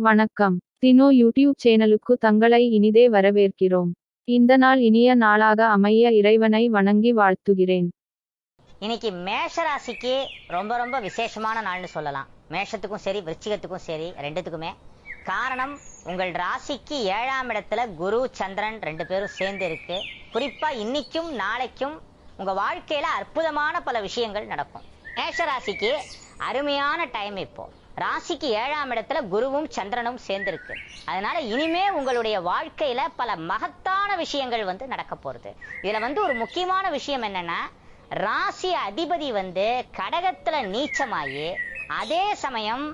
வணக்கம். தினோ யூடியூப் சேனலுக்கு தங்களை இனிதே வரவேற்கிறோம். இந்த நாள் இனிய நாளாக அமைய இறைவனை வணங்கி வாழ்த்துகிறேன். இன்னைக்கு மேஷ ராசிக்கு ரொம்ப ரொம்ப விசேஷமான நாள்னு சொல்லலாம். மேஷத்துக்கும் சரி விருச்சிகத்துக்கும் சரி ரெண்டுத்துக்குமே. காரணம் உங்கள் ராசிக்கு ஏழாம் இடத்துல குரு சந்திரன் ரெண்டு பேரும் சேர்ந்து இருக்கு. குறிப்பா இன்னைக்கும் நாளைக்கும் உங்க வாழ்க்கையில அற்புதமான பல விஷயங்கள் நடக்கும். மேஷ ராசிக்கு அருமையான டைம் இப்போ. ராசிக்கு ஏழாம் இடத்துல குருவும் சந்திரனும் சேர்ந்திருக்கு. அதனால இனிமே உங்களுடைய வாழ்க்கையில பல மகத்தான விஷயங்கள் வந்து நடக்க போறது. இதுல வந்து ஒரு முக்கியமான விஷயம் என்னன்னா ராசி அதிபதி வந்து கடகத்துல நீச்சமாயி அதே சமயம்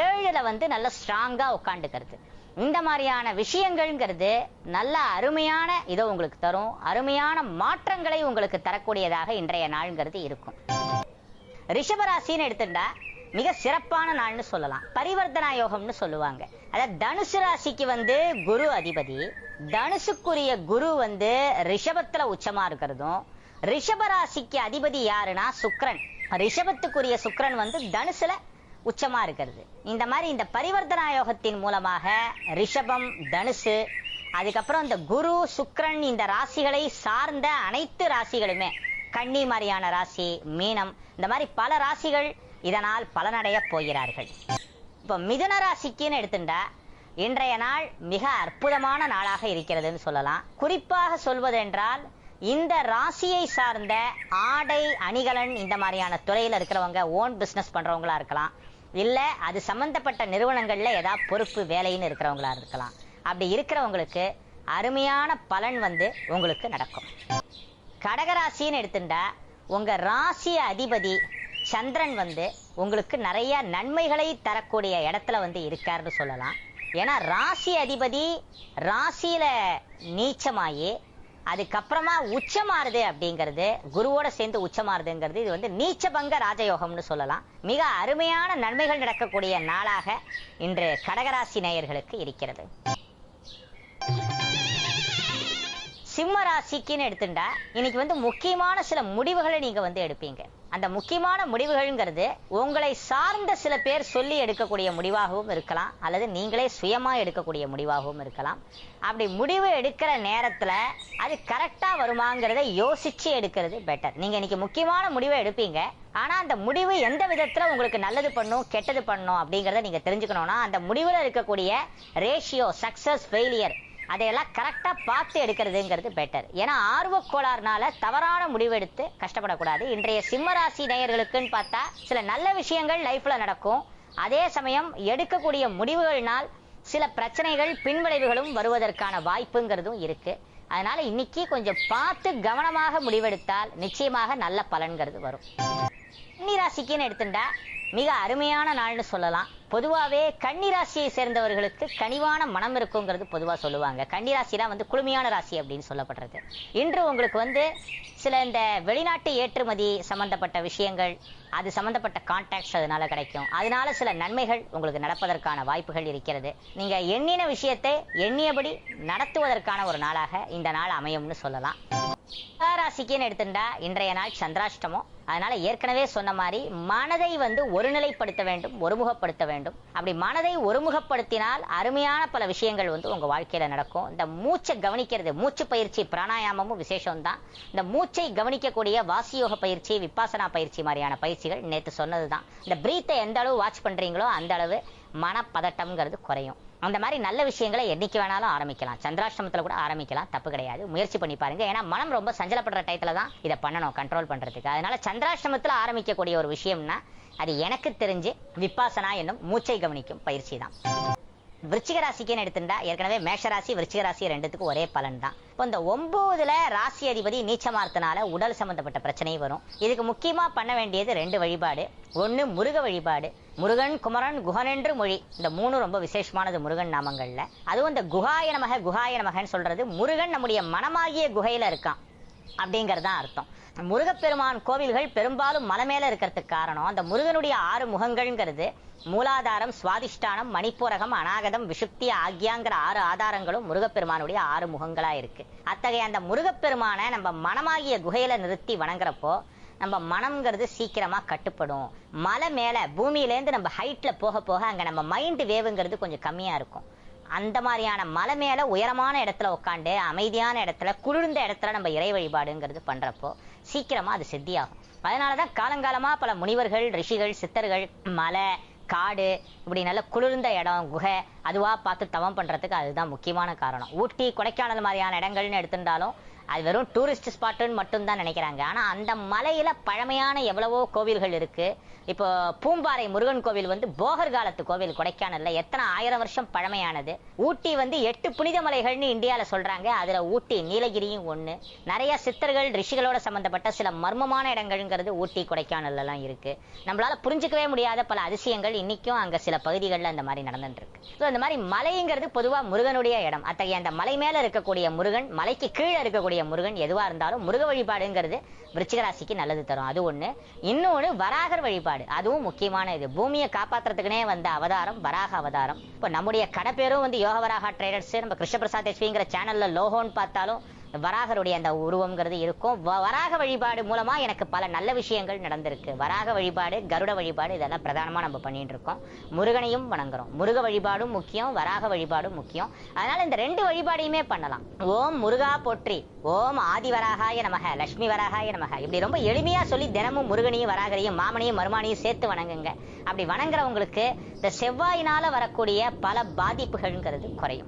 ஏழுல வந்து நல்ல ஸ்ட்ராங்கா உட்காந்துக்கிறது இந்த மாதிரியான விஷயங்கள்ங்கிறது நல்ல அருமையான இதை உங்களுக்கு தரும். அருமையான மாற்றங்களை உங்களுக்கு தரக்கூடியதாக இன்றைய நாள்ங்கிறது இருக்கும். ரிஷபராசின்னு எடுத்துட்டா மிக சிறப்பான நாள்னு சொல்லலாம். பரிவர்த்தனா யோகம்னு சொல்லுவாங்க. அதாவது தனுசு ராசிக்கு வந்து குரு அதிபதி தனுசுக்குரிய குரு வந்து ரிஷபத்துல உச்சமா இருக்கிறதும் ரிஷப ராசிக்கு அதிபதி யாருன்னா சுக்ரன் ரிஷபத்துக்குரிய சுக்ரன் வந்து தனுசுல உச்சமா இருக்கிறது. இந்த மாதிரி இந்த பரிவர்த்தனா யோகத்தின் மூலமாக ரிஷபம் தனுசு அதுக்கப்புறம் இந்த குரு சுக்ரன் இந்த ராசிகளை சார்ந்த அனைத்து ராசிகளுமே கன்னி மாதிரியான ராசி மீனம் இந்த மாதிரி பல ராசிகள் இதனால் பலனடைய போகிறார்கள். இப்போ மிதுன ராசிக்குன்னு எடுத்துட்டா இன்றைய நாள் மிக அற்புதமான நாளாக இருக்கிறதுன்னு சொல்லலாம். குறிப்பாக சொல்வதென்றால் இந்த ராசியை சார்ந்த ஆடை அணிகலன் இந்த மாதிரியான துறையில இருக்கிறவங்க ஓன் பிசினஸ் பண்றவங்களா இருக்கலாம். இல்ல அது சம்பந்தப்பட்ட நிறுவனங்கள்ல ஏதாவது பொறுப்பு வேலைன்னு இருக்கிறவங்களா இருக்கலாம். அப்படி இருக்கிறவங்களுக்கு அருமையான பலன் வந்து உங்களுக்கு நடக்கும். கடகராசின்னு எடுத்துட்டா உங்க ராசி அதிபதி சந்திரன் வந்து உங்களுக்கு நிறைய நன்மைகளை தரக்கூடிய இடத்துல வந்து இருக்காருன்னு சொல்லலாம். ஏன்னா ராசி அதிபதி ராசியில நீச்சமாயி அதுக்கப்புறமா உச்சமாறுது அப்படிங்கிறது குருவோட சேர்ந்து உச்சமாறுதுங்கிறது இது வந்து நீச்சபங்க ராஜயோகம்னு சொல்லலாம். மிக அருமையான நன்மைகள் நடக்கக்கூடிய நாளாக இன்று கடகராசி நேயர்களுக்கு இருக்கிறது. சிம்ம ராசிக்குன்னு எடுத்துட்டா இன்னைக்கு வந்து முக்கியமான சில முடிவுகளை நீங்க வந்து எடுப்பீங்க. அந்த முக்கியமான முடிவுகள்ங்கிறது உங்களை சார்ந்த சில பேர் சொல்லி எடுக்கக்கூடிய முடிவாகவும் இருக்கலாம் அல்லது நீங்களே சுயமா எடுக்கக்கூடிய முடிவாகவும் இருக்கலாம். அப்படி முடிவு எடுக்கிற நேரத்துல அது கரெக்டா வருமாங்கிறத யோசிச்சு எடுக்கிறது பெட்டர் நீங்க இன்னைக்கு முக்கியமான முடிவை எடுப்பீங்க ஆனா அந்த முடிவு எந்த விதத்துல உங்களுக்கு நல்லது பண்ணும் கெட்டது பண்ணும் அப்படிங்கறத நீங்க தெரிஞ்சுக்கணும்னா அந்த முடிவுல இருக்கக்கூடிய ரேஷியோ சக்சஸ் ஃபெயிலியர் அதையெல்லாம் கரெக்டா பார்த்து எடுக்கிறதுங்கிறது பெட்டர் ஏன்னா ஆர்வக்கோளாறுனால தவறான முடிவெடுத்து கஷ்டப்படக்கூடாது. இன்றைய சிம்மராசி நேயர்களுக்குன்னு பார்த்தா சில நல்ல விஷயங்கள் லைஃப்ல நடக்கும். அதே சமயம் எடுக்கக்கூடிய முடிவுகள்னால் சில பிரச்சனைகள் பின்விளைவுகளும் வருவதற்கான வாய்ப்புங்கிறதும் இருக்கு. அதனால இன்னைக்கு கொஞ்சம் பார்த்து கவனமாக முடிவெடுத்தால் நிச்சயமாக நல்ல பலன்கிறது வரும். கன்னி ராசிக்குன்னு எடுத்துட்டா மிக அருமையான நாள்னு சொல்லலாம். பொதுவாகவே கன்னி ராசியை சேர்ந்தவர்களுக்கு கனிவான மனம் இருக்குங்கிறது பொதுவாக சொல்லுவாங்க. கன்னி தான் வந்து குளுமையான ராசி அப்படின்னு சொல்லப்படுறது. இன்று உங்களுக்கு வந்து சில இந்த வெளிநாட்டு ஏற்றுமதி சம்பந்தப்பட்ட விஷயங்கள் அது சம்பந்தப்பட்ட கான்டாக்ட்ஸ் அதனால கிடைக்கும். அதனால சில நன்மைகள் உங்களுக்கு நடப்பதற்கான வாய்ப்புகள் இருக்கிறது. நீங்க எண்ணின விஷயத்தை எண்ணியபடி நடத்துவதற்கான ஒரு நாளாக இந்த நாள் அமையும்னு சொல்லலாம். ராசிக்குன்னு எடுத்துட்டா இன்றைய நாள் சந்திராஷ்டமம். அதனால ஏற்கனவே சொன்ன மாதிரி மனதை வந்து ஒருநிலைப்படுத்த வேண்டும் ஒருமுகப்படுத்த வேண்டும். அப்படி மனதை ஒருமுகப்படுத்தினால் அருமையான பல விஷயங்கள் வந்து உங்க வாழ்க்கையில நடக்கும். இந்த மூச்சை கவனிக்கிறது மூச்சு பயிற்சி பிராணாயாமமும் விசேஷம் தான் இந்த மூச்சை கவனிக்கக்கூடிய வாசியோக பயிற்சி விப்பாசனா பயிற்சி மாதிரியான பயிற்சிகள் நேற்று சொன்னதுதான். இந்த பிரீத்தை எந்த அளவு வாட்ச் பண்றீங்களோ அந்த அளவு மனப்பதட்டம்ங்கிறது குறையும். அந்த மாதிரி நல்ல விஷயங்களை என்னைக்கு வேணாலும் ஆரம்பிக்கலாம். சந்திராஷ்டமத்துல கூட ஆரம்பிக்கலாம். தப்பு கிடையாது. முயற்சி பண்ணி பாருங்க. ஏன்னா மனம் ரொம்ப சஞ்சலப்படுற டயத்தில் தான் இதை பண்ணணும் கண்ட்ரோல் பண்றதுக்கு. அதனால சந்திராஷ்டமத்துல ஆரம்பிக்கக்கூடிய ஒரு விஷயம்னா அது எனக்கு தெரிஞ்சு விப்பாசனா என்னும் மூச்சை கவனிக்கும் பயிற்சி தான். விருச்சிக ராசிக்குன்னு எடுத்துட்டா ஏற்கனவே மேஷ ராசி விருச்சிக ராசி ரெண்டுத்துக்கும் ஒரே பலன் தான் இப்போ இந்த ஒன்பதுல ராசி அதிபதி நீச்சமார்த்தனால உடல் சம்பந்தப்பட்ட பிரச்சனை வரும். இதுக்கு முக்கியமா பண்ண வேண்டியது ரெண்டு வழிபாடு. ஒன்னு முருக வழிபாடு. முருகன் குமரன் குஹன் என்று மொழி. இந்த மூணு ரொம்ப விசேஷமானது முருகன் நாமங்கள்ல. அதுவும் இந்த குஹாய நமக குஹாய நமகன்னு சொல்றது முருகன் நம்முடைய மனமாகிய குகையில இருக்கான். அப்படிங்கிறது தான் அர்த்தம். முருகப்பெருமான் கோவில்கள் பெரும்பாலும் மலை மேல இருக்கிறதுக்கு காரணம். அந்த முருகனுடைய ஆறு முகங்கள்ங்கிறது மூலாதாரம் சுவாதிஷ்டானம் மணிப்பூரகம் அநாகதம் விஷுக்தி ஆகியாங்கிற ஆறு ஆதாரங்களும் முருகப்பெருமானுடைய ஆறு முகங்களா இருக்கு. அத்தகைய அந்த முருகப்பெருமானை நம்ம மனமாகிய குகையில நிறுத்தி வணங்குறப்போ நம்ம மனம்ங்கிறது சீக்கிரமா கட்டுப்படும். மலை மேல பூமியிலேருந்து நம்ம ஹைட்ல போக போக அங்க நம்ம மைண்ட் வேவுங்கிறது கொஞ்சம் கம்மியா இருக்கும். அந்த மாதிரியான மலை மேல உயரமான இடத்துல உட்காந்து அமைதியான இடத்துல குளிர்ந்த இடத்துல நம்ம இறை வழிபாடுங்கிறது பண்றப்போ சீக்கிரமா அது சித்தியாகும். அதனாலதான் காலங்காலமா பல முனிவர்கள் ரிஷிகள் சித்தர்கள் மலை காடு இப்படி நல்ல குளிர்ந்த இடம் குகை அதுவா பார்த்து தவம் பண்றதுக்கு அதுதான் முக்கியமான காரணம். ஊட்டி கொடைக்கானல் மாதிரியான இடங்கள்னு எடுத்திருந்தாலும் அது வெறும் டூரிஸ்ட் ஸ்பாட்டுன்னு மட்டும்தான் நினைக்கிறாங்க. ஆனா அந்த மலையில பழமையான எவ்வளவோ கோவில்கள் இருக்கு. இப்போ பூம்பாறை முருகன் கோவில் வந்து போகர் காலத்து கோவில் கொடைக்கானல்ல. எத்தனை ஆயிரம் வருஷம் பழமையானது. ஊட்டி வந்து எட்டு புனித மலைகள்னு இந்தியால சொல்றாங்க. அதுல ஊட்டி நீலகிரியும் ஒன்று நிறைய சித்தர்கள் ரிஷிகளோட சம்பந்தப்பட்ட சில மர்மமான இடங்கள்ங்கிறது ஊட்டி கொடைக்கானல்லாம் எல்லாம் இருக்கு. நம்மளால புரிஞ்சுக்கவே முடியாத பல அதிசயங்கள் இன்னைக்கும் அங்க சில பகுதிகளில் அந்த மாதிரி நடந்துட்டு இருக்கு. ஸோ அந்த மாதிரி மலைங்கிறது பொதுவா முருகனுடைய இடம். அத்தகைய அந்த மலை மேல இருக்கக்கூடிய முருகன் மலைக்கு கீழே இருக்கக்கூடிய முருகன் எதுவா இருந்தாலும் முருக வழிபாடுங்கிறது விருச்சிகராசிக்கு நல்லது தரும். அது ஒண்ணு. இன்னொன்னு வராகர் வழிபாடு. அதுவும் முக்கியமான இது. பூமியை காப்பாத்துறதுக்குனே வந்த அவதாரம் வராக அவதாரம். இப்போ நம்முடைய கடை பேரும் வந்து யோக வராக ட்ரேடர்ஸ் நம்ம கிருஷ்ணபிரசாத் எஸ்விங்கிற சேனல்ல லோகோன்னு பார்த்தாலும் வராகருடைய அந்த உருவம்ங்கிறது இருக்கும். வ- வராக வழிபாடு மூலமா எனக்கு பல நல்ல விஷயங்கள் நடந்திருக்கு. வராக வழிபாடு கருட வழிபாடு இதெல்லாம் பிரதானமா நம்ம பண்ணிட்டு இருக்கோம். முருகனையும் வணங்குறோம். முருக வழிபாடும் முக்கியம் வராக வழிபாடும் முக்கியம். அதனால இந்த ரெண்டு வழிபாடையுமே பண்ணலாம். ஓம் முருகா போற்றி ஓம் ஆதி வராகாய நமக லட்சுமி வராகாய நமக. இப்படி ரொம்ப எளிமையா சொல்லி தினமும் முருகனையும் வராகரையும் மாமனையும் மருமானையும் சேர்த்து வணங்குங்க. அப்படி வணங்குறவங்களுக்கு இந்த செவ்வாயினால வரக்கூடிய பல பாதிப்புகள்ங்கிறது குறையும்.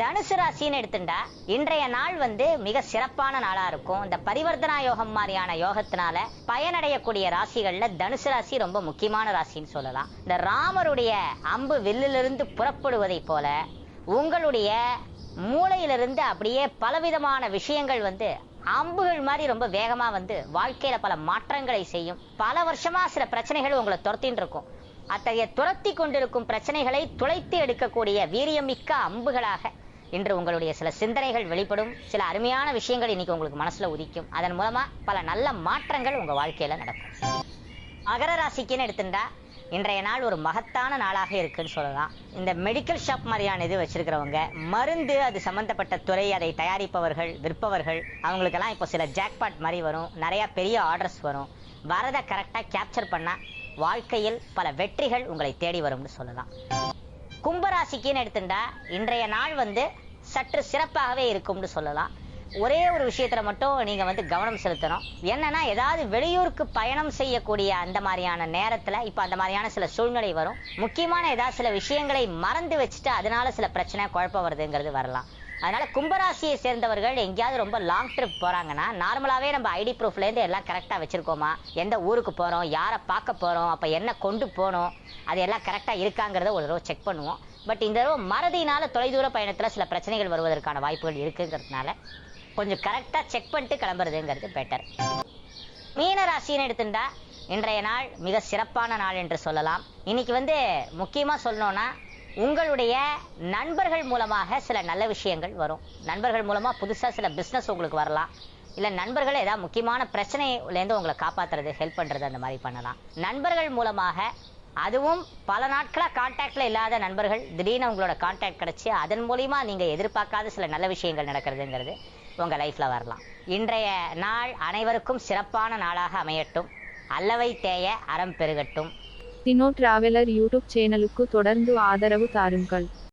தனுசு ராசின்னு எடுத்துட்டா இன்றைய நாள் வந்து மிக சிறப்பான நாளா இருக்கும். இந்த பரிவர்த்தனா யோகம் மாதிரியான யோகத்தினால பயனடையக்கூடிய ராசிகள்ல தனுசு ராசி ரொம்ப முக்கியமான ராசின்னு சொல்லலாம். இந்த ராமருடைய அம்பு வில்லிலிருந்து புறப்படுவதைப் போல உங்களுடைய மூளையிலிருந்து அப்படியே பலவிதமான விஷயங்கள் வந்து அம்புகள் மாதிரி ரொம்ப வேகமா வந்து வாழ்க்கையில பல மாற்றங்களை செய்யும். பல வருஷமா சில பிரச்சனைகள் உங்களை துரத்தின்னு இருக்கும். அத்தகைய துரத்தி கொண்டிருக்கும் பிரச்சனைகளை துளைத்து எடுக்கக்கூடிய வீரியமிக்க அம்புகளாக இன்று உங்களுடைய சில சிந்தனைகள் வெளிப்படும் சில அருமையான விஷயங்கள் இன்னைக்கு உங்களுக்கு மனசுல உதிக்கும். அதன் மூலமா பல நல்ல மாற்றங்கள் உங்க வாழ்க்கையில நடக்கும். மகர ராசிக்குன்னு எடுத்துட்டா இன்றைய நாள் ஒரு மகத்தான நாளாக இருக்குன்னு சொல்லலாம். இந்த மெடிக்கல் ஷாப் மாதிரியான இது வச்சிருக்கிறவங்க மருந்து அது சம்பந்தப்பட்ட துறை அதை தயாரிப்பவர்கள் விற்பவர்கள் அவங்களுக்கெல்லாம் இப்போ சில ஜாக்பாட் மாதிரி வரும். நிறைய பெரிய ஆர்டர்ஸ் வரும். வரதை கரெக்டாக கேப்சர் பண்ணால் வாழ்க்கையில் பல வெற்றிகள் உங்களை தேடி வரும்னு சொல்லலாம். கும்பராசிக்குன்னு எடுத்துட்டா இன்றைய நாள் வந்து சற்று சிறப்பாகவே இருக்கும்னு சொல்லலாம். ஒரே ஒரு விஷயத்துல மட்டும் நீங்க வந்து கவனம் செலுத்தணும். என்னன்னா ஏதாவது வெளியூருக்கு பயணம் செய்யக்கூடிய அந்த மாதிரியான நேரத்துல இப்ப அந்த மாதிரியான சில சூழ்நிலை வரும். முக்கியமான ஏதாவது சில விஷயங்களை மறந்து வச்சுட்டு அதனால சில பிரச்சனை குழப்பம் வருதுங்கிறது வரலாம். அதனால கும்பராசியை சேர்ந்தவர்கள் எங்கேயாவது ரொம்ப லாங் ட்ரிப் போறாங்கன்னா நார்மலாவே நம்ம ஐடி ப்ரூஃப்ல இருந்து எல்லாம் கரெக்டா வச்சிருக்கோமா? எந்த ஊருக்கு போறோம்? யாரை பார்க்க போறோம்? அப்ப என்ன கொண்டு போனோம் அது எல்லாம் கரெக்டா இருக்காங்கிறத ஒரு தடவை செக் பண்ணுவோம். பட் இந்த தடவை மறதியினால தொலைதூர பயணத்துல சில பிரச்சனைகள் வருவதற்கான வாய்ப்புகள் இருக்குங்கிறதுனால கொஞ்சம் கரெக்டா செக் பண்ணிட்டு கிளம்புறதுங்கிறது பெட்டர் மீன ராசின்னு எடுத்துட்டா இன்றைய நாள் மிக சிறப்பான நாள் என்று சொல்லலாம். இன்னைக்கு வந்து முக்கியமா சொல்லணும்னா உங்களுடைய நண்பர்கள் மூலமாக சில நல்ல விஷயங்கள் வரும். நண்பர்கள் மூலமாக புதுசாக சில பிஸ்னஸ் உங்களுக்கு வரலாம். இல்லை நண்பர்கள் ஏதாவது முக்கியமான பிரச்சனையிலேருந்து உங்களை காப்பாத்துறது ஹெல்ப் பண்ணுறது அந்த மாதிரி பண்ணலாம். நண்பர்கள் மூலமாக அதுவும் பல நாட்களாக காண்டாக்டில் இல்லாத நண்பர்கள் திடீர்னு உங்களோட காண்டாக்ட் கிடச்சி அதன் மூலிமா நீங்கள் எதிர்பார்க்காத சில நல்ல விஷயங்கள் நடக்கிறதுங்கிறது உங்கள் லைஃப்பில் வரலாம். இன்றைய நாள் அனைவருக்கும் சிறப்பான நாளாக அமையட்டும். அல்லவை தேய அறம் பெருகட்டும். தினோ டிராவலர் யூடியூப் சேனலுக்கு தொடர்ந்து ஆதரவு தாருங்கள்.